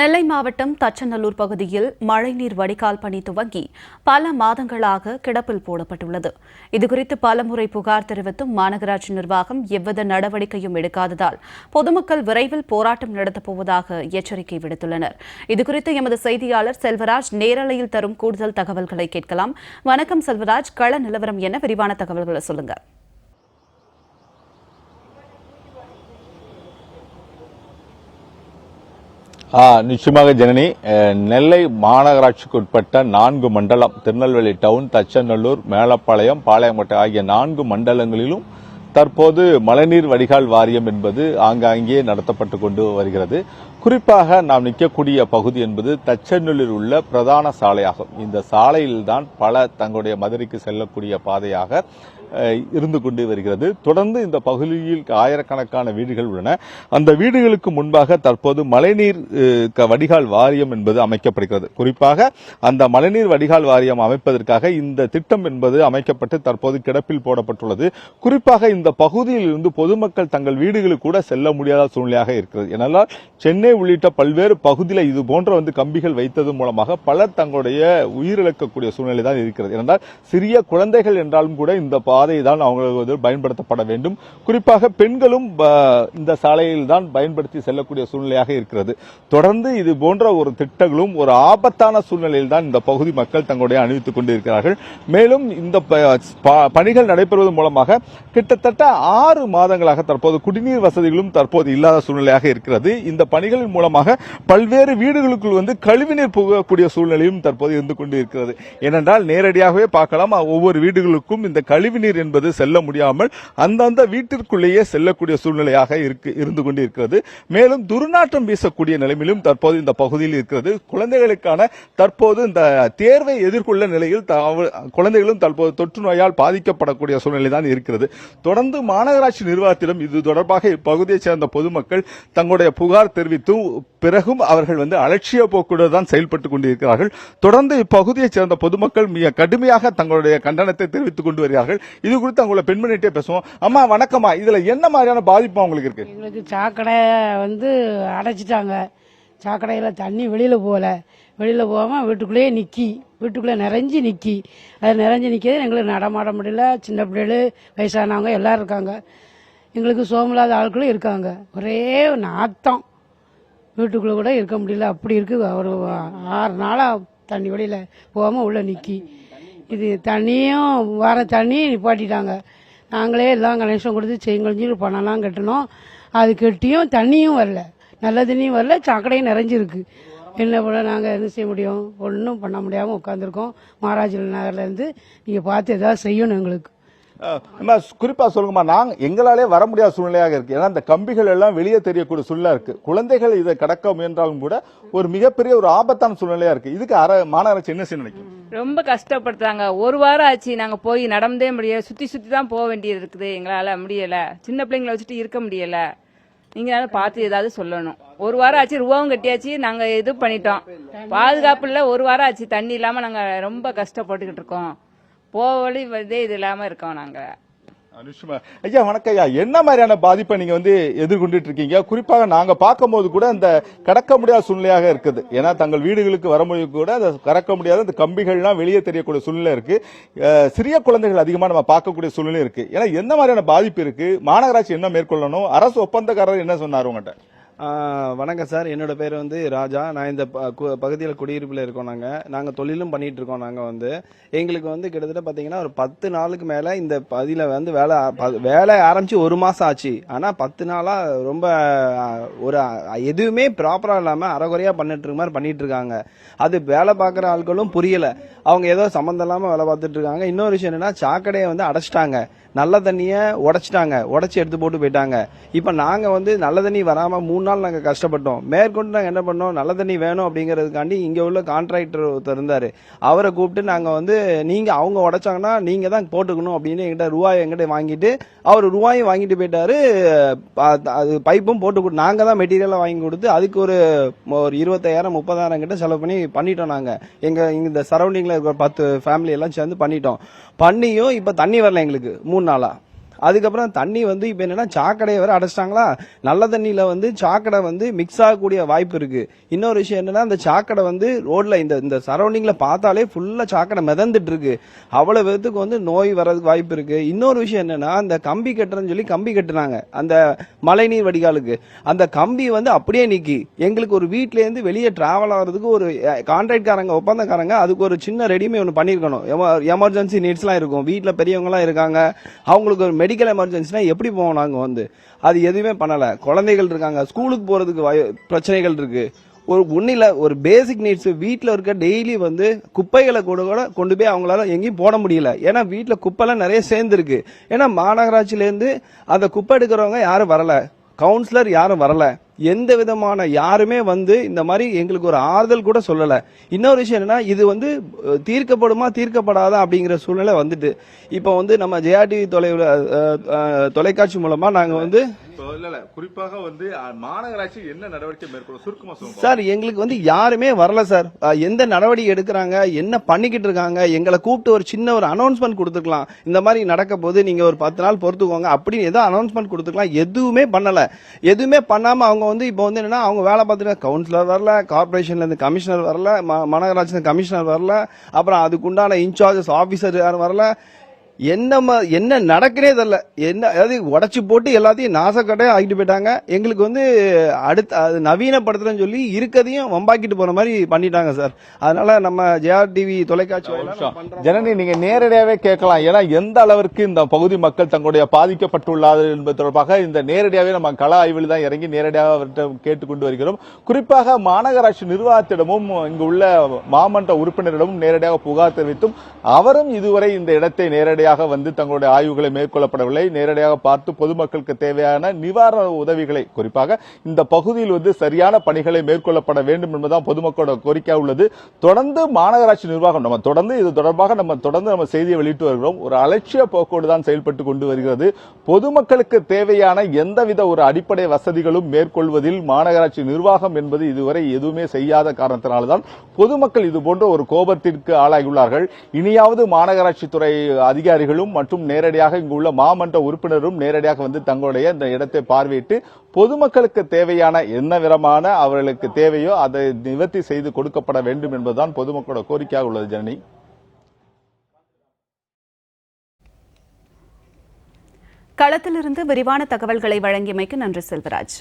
நெல்லை மாவட்டம் தச்சநல்லூர் பகுதியில் மழைநீர் வடிகால் பணி துவங்கி பல மாதங்களாக கிடப்பில் போடப்பட்டுள்ளது. இதுகுறித்து பலமுறை புகார் தெரிவித்தும் மாநகராட்சி நிர்வாகம் எவ்வித நடவடிக்கையும் எடுக்காததால் பொதுமக்கள் விரைவில் போராட்டம் நடத்தப்போவதாக எச்சரிக்கை விடுத்துள்ளனர். இதுகுறித்து எமது செய்தியாளர் செல்வராஜ் நேரலையில் தரும் கூடுதல் தகவல்களை கேட்கலாம். வணக்கம் செல்வராஜ் கள நிலவரம் என விரிவான தகவல்களை சொல்லுங்க. நிச்சயமாக ஜனனி நெல்லை மாநகராட்சிக்கு உட்பட்ட நான்கு மண்டலம் திருநெல்வேலி டவுன் தச்சநல்லூர் மேலப்பாளையம் பாளையங்கோட்டை ஆகிய நான்கு மண்டலங்களிலும் தற்போது மழைநீர் வடிகால் வாரியம் என்பது ஆங்காங்கே நடத்தப்பட்டு கொண்டு வருகிறது. குறிப்பாக நாம் நிற்கக்கூடிய பகுதி என்பது தச்சநல்லூரில் உள்ள பிரதான சாலையாகும். இந்த சாலையில்தான் பல தங்களுடைய மதுரைக்கு செல்லக்கூடிய பாதையாக இருந்து கொண்டு வருகிறது. தொடர்ந்து இந்த பகுதியில் ஆயிரக்கணக்கான வீடுகள் உள்ளன. அந்த வீடுகளுக்கு முன்பாக தற்போது மழைநீர் க- வடிகால் வாரியம் என்பது அமைக்கப்படுகிறது. குறிப்பாக அந்த மழைநீர் வடிகால் வாரியம் அமைப்பதற்காக இந்த திட்டம் என்பது அமைக்கப்பட்டு தற்போது கிடப்பில் போடப்பட்டுள்ளது. குறிப்பாக இந்த பகுதியில் இருந்து பொதுமக்கள் தங்கள் வீடுகளுக்கு கூட செல்ல முடியாத சூழ்நிலையாக இருக்கிறது. ஏனென்றால் சென்னை உள்ளிட்ட பல்வேறு பகுதியில் இது போன்ற வந்து கம்பிகள் வைத்தது மூலமாக பலர் தங்களுடைய உயிரிழக்கக்கூடிய சூழ்நிலை தான் இருக்கிறது. ஏனென்றால் சிறிய குழந்தைகள் என்றாலும் கூட இந்த பாதை தான் அவங்களுக்கு வந்து பயன்படுத்தப்பட வேண்டும். குறிப்பாக பெண்களும் இந்த சாலையில் தான் பயன்படுத்தி செல்லக்கூடிய சூழ்நிலையாக இருக்கிறது. தொடர்ந்து இது போன்ற ஒரு திட்டங்களும் ஒரு ஆபத்தான சூழ்நிலையில் தான் இந்த பகுதி மக்கள் தங்களுடைய அணிவித்துக் கொண்டிருக்கிறார்கள். மேலும் இந்த ப- பணிகள் நடைபெறுவதன் மூலமாக கிட்டத்தட்ட ஆறு மாதங்களாக தற்போது குடிநீர் வசதிகளும் தற்போது இல்லாத சூழ்நிலையாக இருக்கிறது. இந்த பணிகளின் மூலமாக பல்வேறு வீடுகளுக்குள் வந்து கழிவுநீர் புகக்கூடிய சூழ்நிலையும் தற்போது இருந்து கொண்டு இருக்கிறது ஏனென்றால் நேரடியாகவே பார்க்கலாம் ஒவ்வொரு வீடுகளுக்கும் இந்த கழிவுநீர் என்பது செல்ல முடியாமல் அந்தந்த வீட்டிற்குள்ளேயே செல்லக்கூடிய சூழ்நிலையாக இருக்கு இருந்து கொண்டிருக்கிறது. மேலும் துர்நாற்றம் வீசக்கூடிய நிலைமையிலும் தற்போது இந்த பகுதியில் இருக்கிறது. குழந்தைகளுக்கான தற்போது இந்த தேர்வை எதிர்கொள்ள நிலையில் குழந்தைகளும் தற்போது தொற்று நோயால் பாதிக்கப்படக்கூடிய சூழ்நிலை தான் இருக்கிறது. தொடர்ந்து மாநகராட்சி நிர்வாகத்திடம் இது தொடர்பாக இப்பகுதியைச் சேர்ந்த பொதுமக்கள் தங்களுடைய புகார் தெரிவித்தும் பிறகும் அவர்கள் வந்து அலட்சிய போக்குடன் தான் செயல்பட்டுக் கொண்டிருக்கிறார்கள். தொடர்ந்து இப்பகுதியைச் சேர்ந்த பொதுமக்கள் மிக கடுமையாக தங்களுடைய கண்டனத்தை தெரிவித்துக் கொண்டு வருகிறார்கள். இது குறித்து அவங்கள பெண்மணிகிட்டே பேசுவோம். அம்மா வணக்கம்மா. இதுல என்ன மாதிரியான பாதிப்பு அவங்களுக்கு இருக்கு? எங்களுக்கு சாக்கடை வந்து அடைச்சிட்டாங்க. சாக்கடையில் தண்ணி வெளியில் போகல. வெளியில் போகாமல் வீட்டுக்குள்ளேயே நிற்கி வீட்டுக்குள்ளே நிறைஞ்சி நிற்கி அது நிறைஞ்சி நிற்கிறது எங்களுக்கு நடமாட முடியல. சின்ன பிள்ளைகள் வயசானவங்க எல்லோரும் இருக்காங்க. எங்களுக்கு சோமில்லாத ஆட்களும் இருக்காங்க. ஒரே நாத்தம். வீட்டுக்குள்ளே கூட இருக்க முடியல. அப்படி இருக்குது ஒரு ஆறு நாளாக தண்ணி வெளியில் போகாமல் உள்ளே நிற்கி இது தண்ணியும் வர தண்ணி நிப்பாட்டிட்டாங்க நாங்களே எல்லாம் கனெக்ஷன் கொடுத்து செங்கழிஞ்சு பணம்லாம் கட்டினோம் அது கட்டியும் தண்ணியும் வரல. நல்ல தண்ணியும் வரல சாக்கடையும் நிறைஞ்சிருக்கு. என்ன பண்ண நாங்கள் என்ன செய்ய முடியும்? ஒன்றும் பண்ண முடியாமல் உட்காந்துருக்கோம் மகாராஜல் நகர்லேருந்து நீங்கள் பார்த்து ஏதாவது செய்யணும் எங்களுக்கு. அம்மா, குறிப்பா சொல்லுங்கம்மா நாங்க எங்களாலே வர முடியாத சூழ்நிலையாக இருக்கு. ஏன்னா இந்த கம்பிகள் எல்லாம் வெளியே தெரியக்கூடிய சூழ்நிலை இருக்கு. குழந்தைகள் இதை கடக்க முயன்றாலும் கூட ஒரு மிகப்பெரிய ஒரு ஆபத்தான சூழ்நிலையா இருக்கு. இதுக்கு அர மாநகராட்சி என்ன செய்ய நினைக்கும்? ரொம்ப கஷ்டப்படுத்துறாங்க. ஒரு வாரம் ஆச்சு நாங்க போய் நடந்தே முடியல. சுத்தி சுத்தி தான் போக வேண்டியது இருக்குது. எங்களால முடியல. சின்ன பிள்ளைங்களை வச்சுட்டு இருக்க முடியல. நீங்களால பார்த்து ஏதாவது சொல்லணும். ஒரு வாரம் ஆச்சு ரூபாவும் கட்டியாச்சு. நாங்க இது பண்ணிட்டோம். பாதுகாப்பு இல்ல ஒரு வாரம் ஆச்சு. தண்ணி இல்லாம நாங்க ரொம்ப கஷ்டப்பட்டுக்கிட்டு இருக்கோம். போக வழி இதே இது இல்லாம இருக்கோம் நாங்க. அனுஷ்மா ஐயா வணக்கம் ஐயா. என்ன மாதிரியான பாதிப்பை நீங்க வந்து எதிர்கொண்டுட்டு இருக்கீங்க குறிப்பாக நாங்க பார்க்கும்போது கூட இந்த கடக்க முடியாத சூழ்நிலையாக இருக்குது. ஏன்னா தங்கள் வீடுகளுக்கு வர முடியும் கூட அந்த கடக்க முடியாத இந்த கம்பிகள்லாம் வெளியே தெரியக்கூடிய சூழ்நிலை இருக்கு. சிறிய குழந்தைகள் அதிகமா நம்ம பார்க்கக்கூடிய சூழ்நிலை இருக்கு. ஏன்னா என்ன மாதிரியான பாதிப்பு இருக்கு? மாநகராட்சி என்ன மேற்கொள்ளணும்? அரசு ஒப்பந்தக்காரர் என்ன சொன்னார் உங்கள்கிட்ட வணக்கம் சார். என்னோட பேர் வந்து ராஜா. நான் இந்த பகுதியில் குடியிருப்பில் இருக்கோம் நாங்கள் நாங்கள் தொழிலும் பண்ணிட்டு இருக்கோம் நாங்கள் வந்து. எங்களுக்கு வந்து கிட்டத்தட்ட பார்த்தீங்கன்னா ஒரு பத்து நாளுக்கு மேலே இந்த பதியில் வந்து வேலை ப- வேலை ஆரம்பிச்சு ஒரு மாதம் ஆச்சு. ஆனால் பத்து நாளாக ரொம்ப ஒரு எதுவுமே ப்ராப்பராக இல்லாமல் அறகுறையாக பண்ணிட்டு மாதிரி பண்ணிட்டு இருக்காங்க. அது வேலை பார்க்குற ஆட்களும் புரியலை. அவங்க ஏதோ சம்மந்தம் இல்லாமல் வேலை பார்த்துட்டு இருக்காங்க. இன்னொரு விஷயம் என்னன்னா சாக்கடையை வந்து அடைச்சிட்டாங்க. நல்ல தண்ணியை உடைச்சிட்டாங்க. உடச்சி எடுத்து போட்டு போயிட்டாங்க. இப்போ நாங்கள் வந்து நல்ல தண்ணி வராமல் மூணு நாள் நாங்கள் கஷ்டப்பட்டோம். மேற்கொண்டு நாங்கள் என்ன பண்ணோம்? நல்ல தண்ணி வேணும் அப்படிங்கிறதுக்காண்டி இங்கே உள்ள கான்ட்ராக்டர் ஒருத்தர் இருந்தார். அவரை கூப்பிட்டு நாங்கள் வந்து நீங்கள் அவங்க உடைச்சாங்கன்னா நீங்கள் தான் போட்டுக்கணும் அப்படின்னு எங்கிட்ட ரூபாய் எங்கிட்ட வாங்கிட்டு அவர் ரூபாயும் வாங்கிட்டு போயிட்டாரு. அது பைப்பும் போட்டு கொடு நாங்கள் தான் மெட்டீரியலாக வாங்கி கொடுத்து அதுக்கு ஒரு ஒரு இருபத்தாயிரம் முப்பதாயிரம் கிட்ட செலவு பண்ணி பண்ணிட்டோம் நாங்கள் எங்கள் இந்த சரௌண்டிங்கில் இருக்கிற பத்து ஃபேமிலி எல்லாம் சேர்ந்து பண்ணிட்டோம். பண்ணியும் இப்போ தண்ணி வரல எங்களுக்கு மூணு நாளாக அதுக்கப்புறம் தண்ணி வந்து இப்போ என்னென்னா சாக்கடையை வர அடைச்சிட்டாங்களா? நல்ல தண்ணியில் வந்து சாக்கடை வந்து மிக்ஸ் ஆகக்கூடிய வாய்ப்பு இருக்குது இன்னொரு விஷயம் என்னென்னா அந்த சாக்கடை வந்து ரோட்டில் இந்த இந்த சரௌண்டிங்கில் பார்த்தாலே ஃபுல்லாக சாக்கடை மிதந்துட்டு இருக்கு. அவ்வளோ விதத்துக்கு வந்து நோய் வர்றதுக்கு வாய்ப்பு இருக்குது இன்னொரு விஷயம் என்னென்னா அந்த கம்பி கட்டுறேன்னு சொல்லி கம்பி கட்டுனாங்க. அந்த மழைநீர் வடிகாலுக்கு. அந்த கம்பி வந்து அப்படியே நிற்கி எங்களுக்கு ஒரு வீட்டிலேருந்து வெளியே ட்ராவல் ஆகிறதுக்கு ஒரு கான்ட்ராக்ட்காரங்க ஒப்பந்தக்காரங்க அதுக்கு ஒரு சின்ன ரெடிமே ஒன்று பண்ணியிருக்கணும் எமர்ஜென்சி நீட்ஸ்லாம் இருக்கும். வீட்டில் பெரியவங்களாம் இருக்காங்க. அவங்களுக்கு ஒரு மெடிக்கல் எமர்ஜென்சினா எப்படி போவோம் நாங்கள் வந்து? அது எதுவுமே பண்ணலை. குழந்தைகள் இருக்காங்க. ஸ்கூலுக்கு போகிறதுக்கு வய பிரச்சனைகள் இருக்கு. ஒரு ஒன்றில் ஒரு பேசிக் நீட்ஸ் வீட்டில் இருக்க டெய்லி வந்து குப்பைகளை கூட கூட கொண்டு போய் அவங்களால எங்கேயும் போட முடியல. ஏன்னா வீட்டில் குப்பைலாம் நிறைய சேர்ந்துருக்கு. ஏன்னா மாநகராட்சியிலேருந்து அந்த குப்பை எடுக்கிறவங்க யாரும் வரலை. கவுன்சிலர் யாரும் வரல. எந்த விதமான யாருமே வந்து இந்த மாதிரி எங்களுக்கு ஒரு ஆறுதல் கூட சொல்லலை. இன்னொரு விஷயம் என்னன்னா இது வந்து தீர்க்கப்படுமா தீர்க்கப்படாதா அப்படிங்கிற சூழ்நிலை வந்துட்டு. இப்போ வந்து நம்ம ஜெயாடிவி தொலை தொலைக்காட்சி மூலமா நாங்கள் வந்து இல்ல இல்ல. குறிப்பாக வந்து மாநகராட்சி என்ன நடவடிக்கை மேற்கொள்ளும்? சுருக்கமா சொல்லுங்க. சார் எங்களுக்கு வந்து யாருமே வரல சார். எந்த நடவடிக்கை எடுக்கிறாங்க என்ன பண்ணிக்கிட்டு இருக்காங்க எங்களை கூப்பிட்டு ஒரு சின்ன ஒரு அனௌன்ஸ்மெண்ட் கொடுத்துக்கலாம் இந்த மாதிரி நடக்க போது நீங்க ஒரு பத்து நாள் பொறுத்துக்கோங்க அப்படின்னு ஏதோ அனௌன்ஸ்மெண்ட் கொடுத்துக்கலாம் எதுவுமே பண்ணல. எதுவுமே பண்ணாம அவங்க வந்து இப்போ வந்து என்னன்னா அவங்க வேலை பார்த்துட்டு கவுன்சிலர் வரல கார்பரேஷன்ல இருந்து கமிஷனர் வரல மாநகராட்சி கமிஷனர் வரல. அப்புறம் அதுக்குண்டான இன்சார்ஜஸ் ஆபீசர் யாரும் வரல. என்ன ம- என்ன நடக்குனே தெரியல என்ன அதாவது உடைச்சு போட்டு எல்லாத்தையும் நாசக்கட்டையா ஆக்கிட்டு போயிட்டாங்க. எங்களுக்கு வந்து அடுத்து அது நவீனப்படுத்துறேன்னு சொல்லி இருக்கதையும் வம்பாக்கிட்டு போற மாதிரி பண்ணிட்டாங்க சார். அதனால நம்ம ஜேஆர் டிவி தொலைக்காட்சி. ஜனனி நீங்க நேரடியாவே கேட்கலாம். ஏன்னா எந்த அளவிற்கு இந்த பகுதி மக்கள் தங்களுடைய பாதிக்கப்பட்டுள்ளார்கள் என்பது தொடர்பாக இந்த நேரடியாவே நம்ம கள ஆய்வில் தான் இறங்கி நேரடியாக அவர்கிட்ட கேட்டுக்கொண்டு வருகிறோம். குறிப்பாக மாநகராட்சி நிர்வாகத்திடமும் இங்கு உள்ள மாமன்ற உறுப்பினரிடமும் நேரடியாக புகார் தெரிவித்தும் அவரும் இதுவரை இந்த இடத்தை நேரடியாக வந்து தங்களுடைய ஆய்வுகளை மேற்கொள்ளப்படவில்லை. நேரடியாக பார்த்து பொதுமக்களுக்கு தேவையான நிவாரண உதவிகளை குறிப்பாக இந்த பகுதியில் வந்து சரியான பணிகளை மேற்கொள்ளப்பட வேண்டும் என்பதுதான் பொதுமக்களோட கோரிக்கை உள்ளது. தொடர்ந்து மாநகராட்சி நிர்வாகம் நம்ம தொடர்ந்து இது தொடர்பாக நம்ம தொடர்ந்து நம்ம செய்தியை வெளியிட்டு வருகிறோம். ஒரு அலட்சிய போக்கோடு தான் செயல்பட்டு கொண்டு வருகிறது. பொதுமக்களுக்கு தேவையான எந்தவித ஒரு அடிப்படை வசதிகளும் மேற்கொள்வதில் மாநகராட்சி நிர்வாகம் என்பது இதுவரை எதுவுமே செய்யாத காரணத்தினால்தான் பொதுமக்கள் இது போன்ற ஒரு கோபத்திற்கு ஆளாகியுள்ளார்கள். இனியாவது மாநகராட்சி துறை அதிகாரிகளும் மற்றும் நேரடியாக இங்கு உள்ள மாமன்ற உறுப்பினரும் நேரடியாக வந்து தங்களுடைய இந்த இடத்தை பார்வையிட்டு பொதுமக்களுக்கு தேவையான என்ன விதமான அவர்களுக்கு தேவையோ அதை நிவர்த்தி செய்து கொடுக்கப்பட வேண்டும் என்பதுதான் பொதுமக்களோட கோரிக்கையாக உள்ளது ஜனனி. களத்திலிருந்து விரிவான தகவல்களை வழங்கியமைக்கு நன்றி செல்வராஜ்.